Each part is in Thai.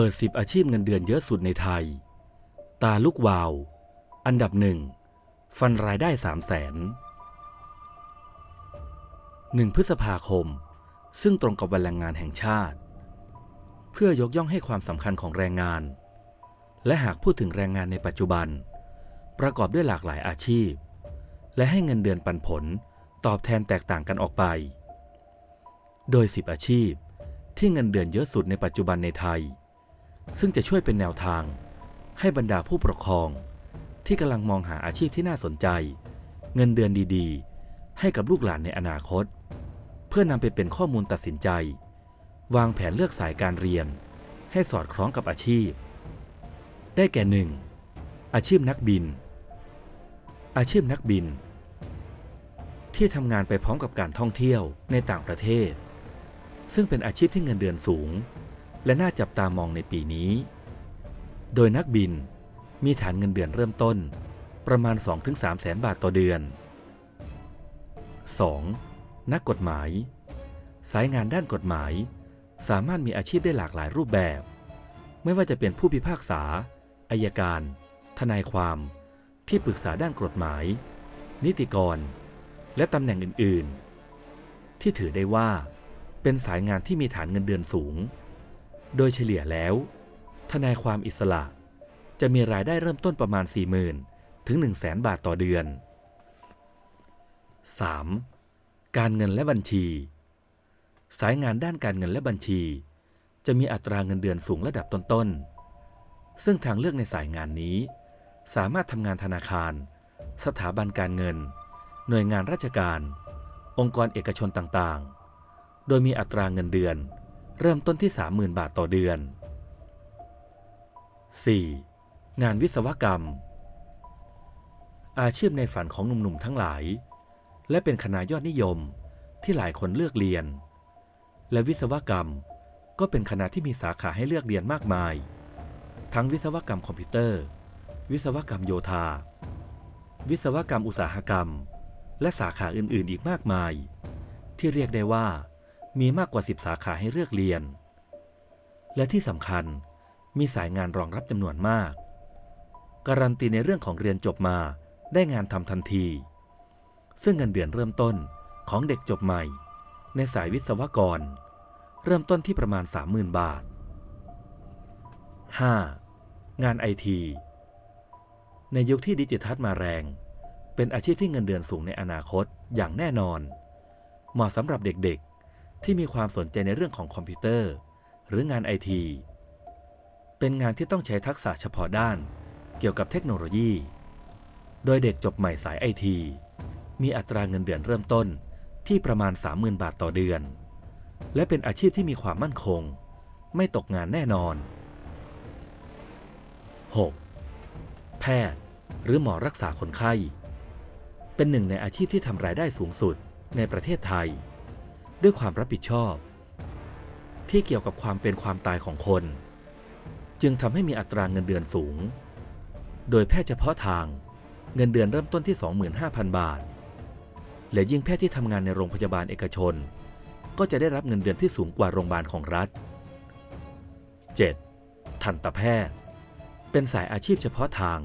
ปิด 10 อาชีพเงินเดือนเยอะสุดในไทย ตาลูกวาว อันดับหนึ่ง ฟันรายได้ 3 0 0แสน1พฤษภาคม ซึ่งตรงกับวันแรงงานแห่งชาติ เพื่อยกย่องให้ความสำคัญของแรงงาน และหากพูดถึงแรงงานในปัจจุบัน ประกอบด้วยหลากหลายอาชีพ และให้เงินเดือนปันผลตอบแทนแตกต่างกันออกไป โดย 10 อาชีพ ที่เงินเดือนเยอะสุดในปัจจุบันในไทย ซึ่งจะช่วยเป็นแนวทาง ให้บรรดาผู้ปกครอง ที่กำลังมองหาอาชีพที่น่าสนใจ เงินเดือนดีๆ ให้กับลูกหลานในอนาคต เพื่อนำไปเป็นข้อมูลตัดสินใจ วางแผนเลือกสายการเรียน ให้สอดคล้องกับอาชีพ ได้แก่หนึ่งอาชีพนักบิน อาชีพนักบิน ที่ทำงานไปพร้อมกับการท่องเที่ยวในต่างประเทศ ซึ่งเป็นอาชีพที่เงินเดือนสูง และน่าจับตามองในปีนี้ โดยนักบินมีฐานเงินเดือนเริ่มต้นประมาณ 2-3แสนบาทต่อเดือน 2. นักกฎหมาย สายงานด้านกฎหมาย สามารถมีอาชีพได้หลากหลายรูปแบบ ไม่ว่าจะเป็นผู้พิพากษาอายการ ทนายความ ที่ปรึกษาด้านกฎหมาย นิติกร และตำแหน่งอื่น ๆ ที่ถือได้ว่า เป็นสายงานที่มีฐานเงินเดือนสูง โดยเฉลี่ยแล้ว ทนายความอิสระ จะมีรายได้เริ่มต้นประมาณ 40,000 ถึง 1 0 0 0 0แบาทต่อเดือน 3. การเงินและบัญชี สายงานด้านการเงินและบัญชี จะมีอัตราเงินเดือนสูงระดับต้นๆ ซึ่งทางเลือกในสายงานนี้ สามารถทำงานธนาคาร สถาบันการเงิน หน่วยงานราชการ องค์กรเอกชนต่างๆ โดยมีอัตราเงินเดือน เริ่มต้นที่ 30,000 บาทต่อเดือน 4. งานวิศวกรรม อาชีพในฝันของหนุ่มๆทั้งหลาย และเป็นคณะยอดนิยมที่หลายคนเลือกเรียน และวิศวกรรมก็เป็นคณะที่มีสาขาให้เลือกเรียนมากมาย ทั้งวิศวกรรมคอมพิวเตอร์ วิศวกรรมโยธา วิศวกรรมอุตสาหกรรม และสาขาอื่นๆ อีกมากมาย ที่เรียกได้ว่า มีมากกว่า 10 สาขาให้เลือกเรียน และที่สำคัญมีสายงานรองรับจำนวนมาก การันตีในเรื่องของเรียนจบมาได้งานทำทันที ซึ่งเงินเดือนเริ่มต้นของเด็กจบใหม่ ในสายวิศวกร เริ่มต้นที่ประมาณ 30,000 บาท 5. งานไอที ในยุคที่ดิจิทัลมาแรง เป็นอาชีพที่เงินเดือนสูงในอนาคตอย่างแน่นอน เหมาะสำหรับเด็กๆ ที่มีความสนใจในเรื่องของคอมพิวเตอร์ หรืองานไอที เป็นงานที่ต้องใช้ทักษะเฉพาะด้านเกี่ยวกับเทคโนโลยี โดยเด็กจบใหม่สายไอทีมีอัตราเงินเดือนเริ่มต้นที่ประมาณ 30,000 บาทต่อเดือน และเป็นอาชีพที่มีความมั่นคง ไม่ตกงานแน่นอน 6. แพทย์ หรือหมอรักษาคนไข้ เป็นหนึ่งในอาชีพที่ทำรายได้สูงสุดในประเทศไทย ด้วยความรับผิดชอบ ที่เกี่ยวกับความเป็นความตายของคน จึงทำให้มีอัตราเงินเดือนสูง โดยแพทย์เฉพาะทางเงินเดือนเริ่มต้นที่ 25,000 บาท และยิ่งแพทย์ที่ทำงานในโรงพยาบาลเอกชน ก็จะได้รับเงินเดือนที่สูงกว่าโรงพยาบาลของรัฐ 7. ทันตแพทย์ เป็นสายอาชีพเฉพาะทาง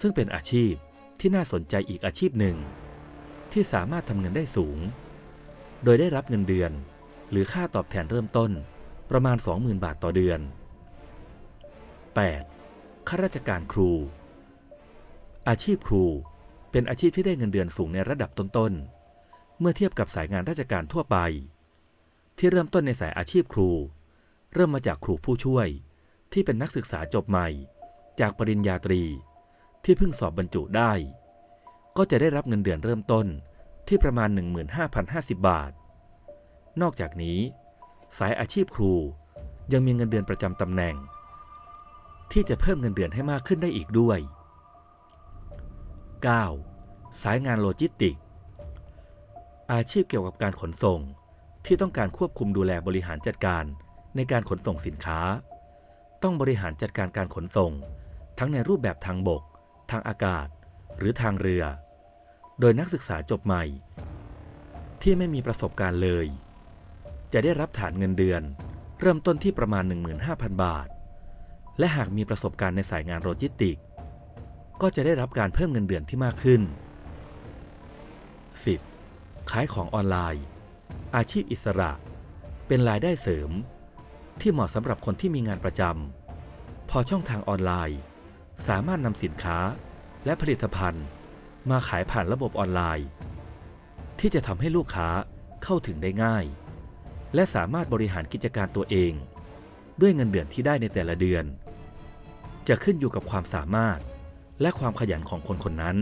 ซึ่งเป็นอาชีพที่น่าสนใจอีกอาชีพหนึ่ง ที่สามารถทำเงินได้สูง โดยได้รับเงินเดือน หรือค่าตอบแทนเริ่มต้นประมาณ 20,000 บาทต่อเดือน 8. ข้าราชการครู อาชีพครูเป็นอาชีพที่ได้เงินเดือนสูงในระดับต้นๆ เมื่อเทียบกับสายงานราชการทั่วไป ที่เริ่มต้นในสายอาชีพครู เริ่มมาจากครูผู้ช่วย ที่เป็นนักศึกษาจบใหม่ จากปริญญาตรี ที่เพิ่งสอบบรรจุได้ ก็จะได้รับเงินเดือนเริ่มต้น ที่ประมาณ 15,050 บาท นอกจากนี้ สายอาชีพครูยังมีเงินเดือนประจำตำแหน่ง ที่จะเพิ่มเงินเดือนให้มากขึ้นได้อีกด้วย 9. สายงานโลจิสติก อาชีพเกี่ยวกับการขนส่งที่ต้องการควบคุมดูแลบริหารจัดการในการขนส่งสินค้า ต้องบริหารจัดการการขนส่ง ทั้งในรูปแบบทางบก ทางอากาศ หรือทางเรือ โดยนักศึกษาจบใหม่ ที่ไม่มีประสบการณ์เลย จะได้รับฐานเงินเดือน เริ่มต้นที่ประมาณ 15,000 บาท และหากมีประสบการณ์ในสายงานโลจิสติก ก็จะได้รับการเพิ่มเงินเดือนที่มากขึ้น 10. ขายของออนไลน์ อาชีพอิสระ เป็นรายได้เสริม ที่เหมาะสำหรับคนที่มีงานประจำพอช่องทางออนไลน์ สามารถนำสินค้าและผลิตภัณฑ์ มาขายผ่านระบบออนไลน์ ที่จะทำให้ลูกค้าเข้าถึงได้ง่าย และสามารถบริหารกิจการตัวเอง ด้วยเงินเดือนที่ได้ในแต่ละเดือน จะขึ้นอยู่กับความสามารถและความขยันของคนคนนั้น